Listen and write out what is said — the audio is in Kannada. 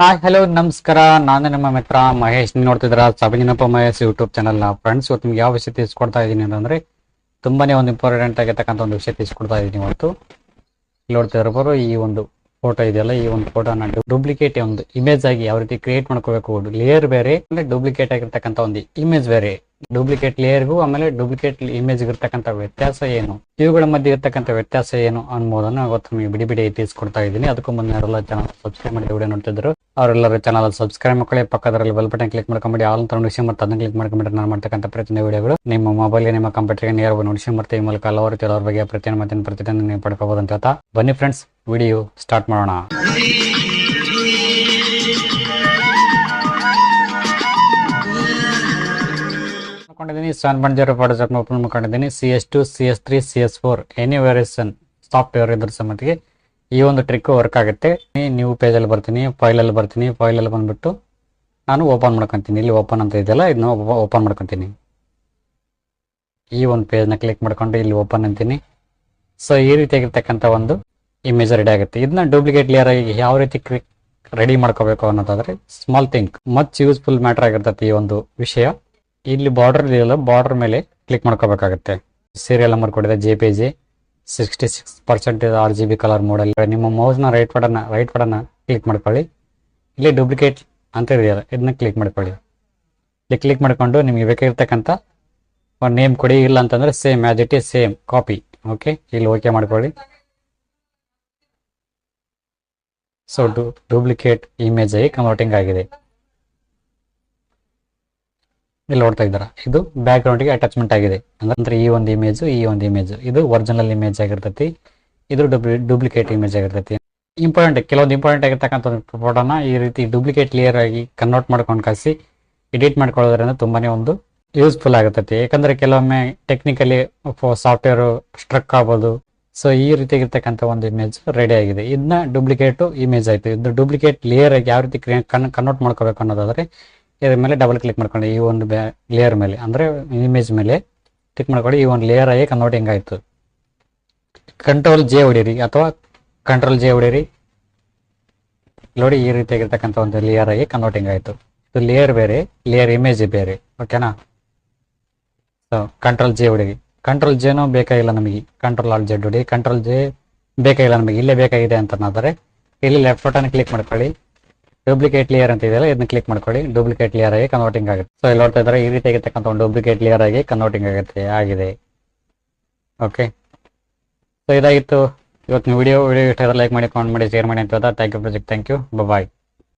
ಹಾಯ್ ಹಲೋ ನಮಸ್ಕಾರ. ನಾನು ನಿಮ್ಮ ಮಿತ್ರ ಮಹೇಶ್. ನೀವು ನೋಡ್ತಿದ್ರ ಸಬಜಿನಪ್ಪ ಮಹೇಶ್ ಯೂಟ್ಯೂಬ್ ಚಾನಲ್ ಫ್ರೆಂಡ್ಸ್ ಇವತ್ತು ನಿಮ್ಗೆ ಯಾವ ವಿಷಯ ತಿಳಿಸ್ಕೊಡ್ತಾ ಇದ್ದೀನಿ ಅಂತಂದ್ರೆ, ತುಂಬಾನೇ ಒಂದು ಇಂಪಾರ್ಟೆಂಟ್ ಆಗಿರ್ತಕ್ಕಂಥ ಒಂದು ವಿಷಯ ತಿಳಿಸ್ಕೊಡ್ತಾ ಇದ್ದೀನಿ ಇವತ್ತು. ಇಲ್ಲಿ ನೋಡ್ತಿರೋ ಈ ಒಂದು ಫೋಟೋ ಇದೆಯಲ್ಲ, ಈ ಒಂದು ಫೋಟೋನ ಡೂಪ್ಲಿಕೇಟ್ ಒಂದು ಇಮೇಜ್ ಆಗಿ ಯಾವ ರೀತಿ ಕ್ರಿಯೇಟ್ ಮಾಡ್ಕೋಬೇಕು ಲೇಯರ್ ಬೇರೆ, ಅಂದ್ರೆ ಡೂಪ್ಲಿಕೇಟ್ ಆಗಿರ್ತಕ್ಕಂಥ ಒಂದು ಇಮೇಜ್ ಬೇರೆ. ಡೂಪ್ಲಿಕೇಟ್ ಲೇಯರ್ಗೂ ಆಮೇಲೆ ಡೂಪ್ಲಿಕೇಟ್ ಇಮೇಜ್ ಇರ್ತಕ್ಕಂಥ ವ್ಯತ್ಯಾಸ ಏನು? ಇವುಗಳ ಮಧ್ಯೆ ಇರ್ತಕ್ಕಂಥ ವ್ಯತ್ಯಾಸ ಏನು ಅನ್ನೋದನ್ನ ಇವತ್ತು ನಿಮಗೆ ಬಿಡಿ ಬಿಡಿ ತಿಳಿಸ್ಕೊಡ್ತಾ ಇದ್ದೀನಿ. ಅದಕ್ಕೂ ಮುಂದೆ ಯಾರೆಲ್ಲ ಚಾನಲ್ ಸಬ್ಸ್ಕ್ರೈಬ್ ಮಾಡಿ ವಿಡಿಯೋ ನೋಡ್ತಿದ್ರು, ಅವರೆಲ್ಲರೂ ಚಾನಲ್ ಸಬ್ಸ್ಕ್ರೈಬ್ ಮಾಡ್ಕೊಳ್ಳಿ. ಪಕ್ಕದಲ್ಲಿ ಬೆಲ್ ಬಟನ್ ಕ್ಲಿಕ್ ಮಾಡ್ಕೊಂಬಿಡಿ. ಆಲ್ ಅಂತ ನೋಡಿಸಿ ಮತ್ತು ಅದನ್ನ ಕ್ಲಿಕ್ ಮಾಡ್ಕೊಂಬಿಟ್ರೆ ನಾನು ಮಾಡ್ತಕ್ಕಂಥ ಪ್ರತಿಯೊಂದು ವಿಡಿಯೋಗಳು ನಿಮ್ಮ ಮೊಬೈಲ್ ನಿಮ್ಮ ಕಂಪ್ಯೂಟರ್ಗೆ ನೇರವಾಗಿ ನೋಡಿಸಿ ಮತ್ತೆ ಈ ಮೂಲಕ ಹಲವಾರು ಅವ್ರ ಬಗ್ಗೆ ಪ್ರತಿಯೊಂದು ಮತ್ತೇನು ಪ್ರತಿಯೊಂದು ನೀವು ಪಡ್ಕೋಬಹುದು ಅಂತ ಹೇಳ್ತಾ. ಬನ್ನಿ ಫ್ರೆಂಡ್ಸ್ ವಿಡಿಯೋ ಸ್ಟಾರ್ಟ್ ಮಾಡೋಣ. ಮಾಡ್ಕೊಂಡಿದ್ದೀನಿ. Seven point zero product open ಮಾಡ್ಕೊಂಡಿದ್ದೀನಿ. C S two C S three C S four any variation software ಇದ್ರ ಸಮತಿಗೆ ಈ ಒಂದು ಟ್ರಿಕ್ ವರ್ಕ್ ಆಗುತ್ತೆ. ನೀವು ಪೇಜಲ್ಲಿ ಬರ್ತೀನಿ ಫೈಲಲ್ಲಿ ಬರ್ತೀನಿ ಫೈಲಲ್ಲಿ ಬಂದ್ಬಿಟ್ಟು ನಾನು ಓಪನ್ ಮಾಡ್ಕೊತೀನಿ. ಇಲ್ಲಿ ಓಪನ್ ಅಂತ ಇದೆಯಲ್ಲ, ಇದನ್ನ ಓಪನ್ ಮಾಡ್ಕೊತೀನಿ. ಈ ಒಂದು ಪೇಜ್ನ ಕ್ಲಿಕ್ ಮಾಡ್ಕೊಂಡು ಇಲ್ಲಿ ಓಪನ್ ಅಂತೀನಿ. ಸೊ ಈ ರೀತಿಯಾಗಿರ್ತಕ್ಕಂಥ ಒಂದು ಇಮೇಜ್ ರೆಡಿ ಆಗುತ್ತೆ. ಇದನ್ನ ಡೂಪ್ಲಿಕೇಟ್ ಲೇಯರ್ ಆಗಿ ಯಾವ ರೀತಿ ರೆಡಿ ಮಾಡ್ಕೋಬೇಕು ಅನ್ನೋದಾದ್ರೆ small think much useful matter ಆಗಿರ್ತೈತಿ ಈ ಒಂದು ವಿಷಯ. ಇಲ್ಲಿ ಬಾರ್ಡರ್ ಇದೆಯಲ್ಲ ಬಾರ್ಡರ್ ಮೇಲೆ ಕ್ಲಿಕ್ ಮಾಡ್ಕೋಬೇಕಾಗುತ್ತೆ. ಸೀರಿಯಲ್ ನಂಬರ್ ಕೊಟ್ಟಿದೆ J P G sixty six percent R G B colour model ನಿಮ್ಮ ಮೌಸ್ನ right button right button click ಮಾಡ್ಕೊಳ್ಳಿ. ಇಲ್ಲಿ ಡೂಪ್ಲಿಕೇಟ್ ಅಂತ ಇದೆಯಲ್ಲ ಇದನ್ನ ಕ್ಲಿಕ್ ಮಾಡ್ಕೊಳ್ಳಿ. ಇಲ್ಲಿ ಕ್ಲಿಕ್ ಮಾಡಿಕೊಂಡು ನಿಮಗೆ ಬೇಕಾಗಿರ್ತಕ್ಕಂಥ ಒಂದು ನೇಮ್ ಕೊಡಿ, ಇಲ್ಲ ಅಂತಂದ್ರೆ same as it is same copy okay ಇಲ್ಲಿ ಓಕೆ ಮಾಡ್ಕೊಳ್ಳಿ. ಸೊ ಡೂಪ್ಲಿಕೇಟ್ ಇಮೇಜ್ ಆಗಿ ಕನ್ವರ್ಟಿಂಗ್ ಆಗಿದೆ. ಇಲ್ಲಿ ನೋಡ್ತಾ ಇದ್ದಾರೆ? ಇದು ಬ್ಯಾಕ್ ಗ್ರೌಂಡ್ಗೆ ಅಟ್ಯಾಚ್ಮೆಂಟ್ ಆಗಿದೆ. ಅಂದ್ರೆ ಈ ಒಂದು ಇಮೇಜ್ ಈ ಒಂದು ಇಮೇಜ್ ಇದು ಒರಿಜಿನಲ್ ಇಮೇಜ್ ಆಗಿರ್ತೈತಿ. ಇದು ಡೂಪ್ಲಿಕೇಟ್ ಇಮೇಜ್ ಆಗಿರ್ತೈತಿ. ಇಂಪಾರ್ಟೆಂಟ್ ಕೆಲವೊಂದು ಇಂಪಾರ್ಟೆಂಟ್ ಆಗಿರ್ತಕ್ಕಂಥ ಫೋಟೋನ ಈ ರೀತಿ ಡೂಪ್ಲಿಕೇಟ್ ಲೇಯರ್ ಆಗಿ ಕನ್ವರ್ಟ್ ಮಾಡ್ಕೊಂಡು ಕಳಿಸಿ ಎಡಿಟ್ ಮಾಡ್ಕೊಳ್ಳೋದ್ರಿಂದ ತುಂಬಾನೇ ಒಂದು ಯೂಸ್ಫುಲ್ ಆಗುತ್ತೈತಿ ಯಾಕಂದ್ರೆ ಕೆಲವೊಮ್ಮೆ ಟೆಕ್ನಿಕಲಿ ಸಾಫ್ಟ್ವೇರ್ ಸ್ಟ್ರಕ್ ಆಗ್ಬೋದು. ಸೊ ಈ ರೀತಿ ರೀತಿಯಾಗಿರ್ತಕ್ಕಂಥ ಒಂದು ಇಮೇಜ್ ರೆಡಿ ಆಗಿದೆ. ಇದನ್ನ ಡೂಪ್ಲಿಕೇಟ್ ಇಮೇಜ್ ಆಯ್ತು. ಇದು ಡೂಪ್ಲಿಕೇಟ್ ಲೇಯರ್ ಆಗಿ ಯಾವ ರೀತಿ ಕನ್ವರ್ಟ್ ಮಾಡ್ಕೋಬೇಕು ಅನ್ನೋದಾದ್ರೆ ಇದ್ರ ಮೇಲೆ ಡಬಲ್ ಕ್ಲಿಕ್ ಮಾಡ್ಕೊಂಡು ಈ ಒಂದು ಲೇಯರ್ ಮೇಲೆ, ಅಂದ್ರೆ ಇಮೇಜ್ ಮೇಲೆ ಕ್ಲಿಕ್ ಮಾಡ್ಕೊಂಡು ಈ ಒಂದು ಲೇಯರ್ ಆಗಿ ಕನ್ವರ್ಟಿಂಗ್ ಆಯಿತು? ಕಂಟ್ರೋಲ್ ಜೆ ಹೊಡೀರಿ, ಅಥವಾ ಕಂಟ್ರೋಲ್ ಜೆ ಹೊಡೀರಿ. ನೋಡಿ ಈ ರೀತಿಯಾಗಿರ್ತಕ್ಕಂಥ ಒಂದು ಲೇಯರ್ ಆಗಿ ಕನ್ವರ್ಟಿಂಗ್ ಆಯಿತು? ಇದು ಲೇಯರ್ ಬೇರೆ ಲೇಯರ್ ಇಮೇಜ್ ಬೇರೆ ಓಕೆನಾ ಸೊ ಕಂಟ್ರೋಲ್ ಜೆ ಹೊಡೀರಿ. ಕಂಟ್ರೋಲ್ ಜೆನೂ ಬೇಕಾಗಿಲ್ಲ ನಮಗೆ? ಕಂಟ್ರೋಲ್ ಆಲ್ ಜೆಡ್ ಹೊಡಿ. ಕಂಟ್ರೋಲ್ ಜೆ ಬೇಕಾಗಿಲ್ಲ ನಮಗೆ? ಇಲ್ಲೇ ಬೇಕಾಗಿದೆ ಅಂತ ಅನ್ನೋದಾದ್ರೆ ಇಲ್ಲಿ ಲೆಫ್ಟ್ ಬಟನ್ ಕ್ಲಿಕ್ ಮಾಡ್ಕೊಳ್ಳಿ. ಡೂಪ್ಲಿಕೇಟ್ ಲೇಯರ್ ಅಂತ ಇದೆಯಲ್ಲ, ಇದನ್ನ ಕ್ಲಿಕ್ ಮಾಡ್ಕೊಳ್ಳಿ. ಡೂಪ್ಲಿಕೇಟ್ ಲೇಯರ್ ಆಗಿ ಕನ್ವರ್ಟಿಂಗ್ ಆಗುತ್ತೆ. ಸೊ ಇಲ್ಲಿ ನೋಡ್ತಾ ಇದ್ದಾರೆ, ಈ ರೀತಿ ಆಗಿರ್ತಕ್ಕಂಥ ಒಂದು ಡೂಪ್ಲಿಕೇಟ್ ಲೇಯರ್ ಆಗಿ ಕನ್ವರ್ಟಿಂಗ್ ಆಗುತ್ತೆ, ಆಗಿದೆ. ಓಕೆ ಸೊ ಇದಾಗಿತ್ತು. ಇವತ್ತಿನ ವಿಡಿಯೋ ವಿಡಿಯೋ ಇಷ್ಟ ಲೈಕ್ ಮಾಡಿ ಕಾಮೆಂಟ್ ಮಾಡಿ ಶೇರ್ ಮಾಡಿ ಅಂತ thank you project thank you bye